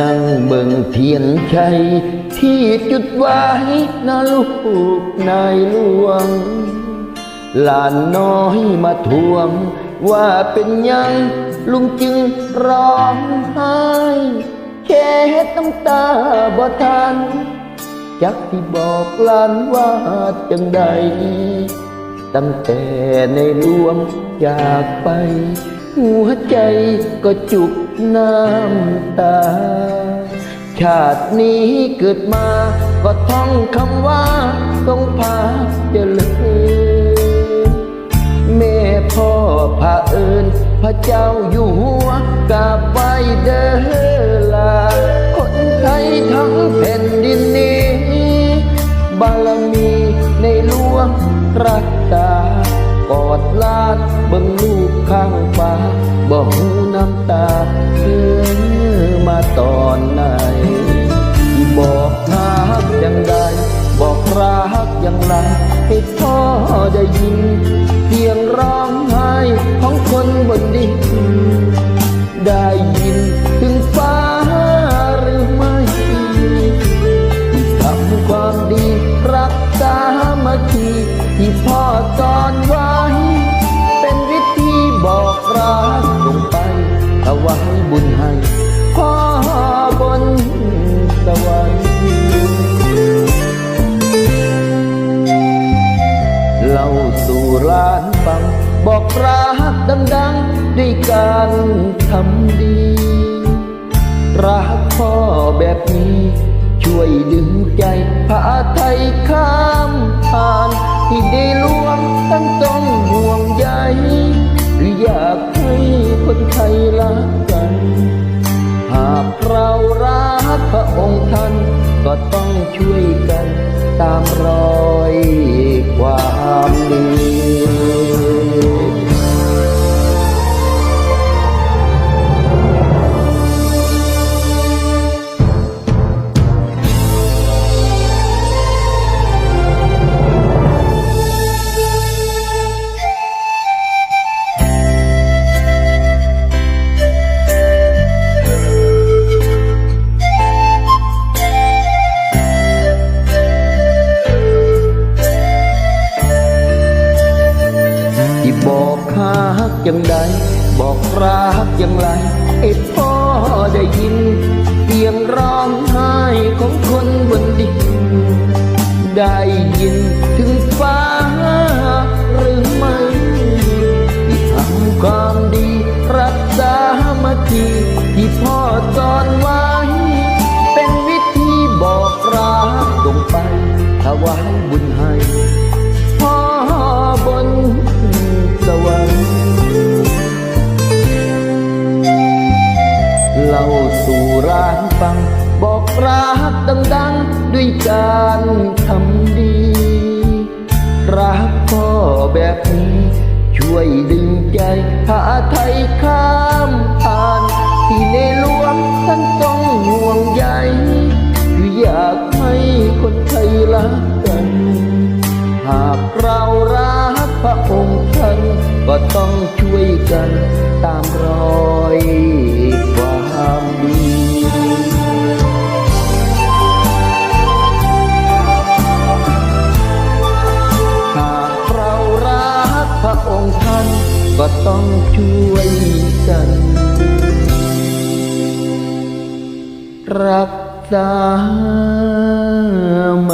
นั่งเบิ่งเทียนชัย ที่จุดไว้นะลูกนายหลวง หลานน้อยมาทวง ว่าเป็นยังลุงจึงร้องไห้แค่น้ำตาบ่ทัน จักที่บอกลานว่าจังใด ตั้งแต่ในหลวงจากไป หัวใจก็จุก น้ำตา ชาตินี้เกิดมา ก็ท่องคำว่าต้องพาเจริญแม่พ่อพาเอิญพระเจ้าอยู่หัวกาบไหว้เดอลา คนไทยทั้งแผ่นดินนี้ บารมีในหลวงรักษากอดลาดเบิ่งลูกข้างฟ้าบ่หูน้ำตา กยังไรให้พ่อได้ยิน ทำดี รักพ่อแบบนี้ ช่วยดึงใจพาไทยข้ามผ่าน ที่ได้ล่วงทั้งต้องห่วงใยหรืออยากให้คนไทยรักกัน หากเรารักพระองค์ท่านก็ต้องช่วยกันตามรอยความดี ที่บอกรักยังใดบอกรักยังไรไอ้พ่อได้ยินเสียงร้องไห้ของคนบนดินได้ยินถึงฟ้าหรือไม่ที่ทำความดีรักษามาทีที่พ่อสอนไว้ เป็นวิธีบอกรักลงไปถวายบุญให้ รานฟัง บอกรักดังๆ ด้วยการทำดี รักพ่อแบบนี้ ช่วยดึงใจพาไทยข้ามผ่าน ที่ในหลวงท่านต้องห่วงใยคืออยากให้คนไทยรักกัน หากเรารักพระองค์ท่านก็ต้องช่วยกันตามรอยานก็ต้องช่วยกัน รักษาม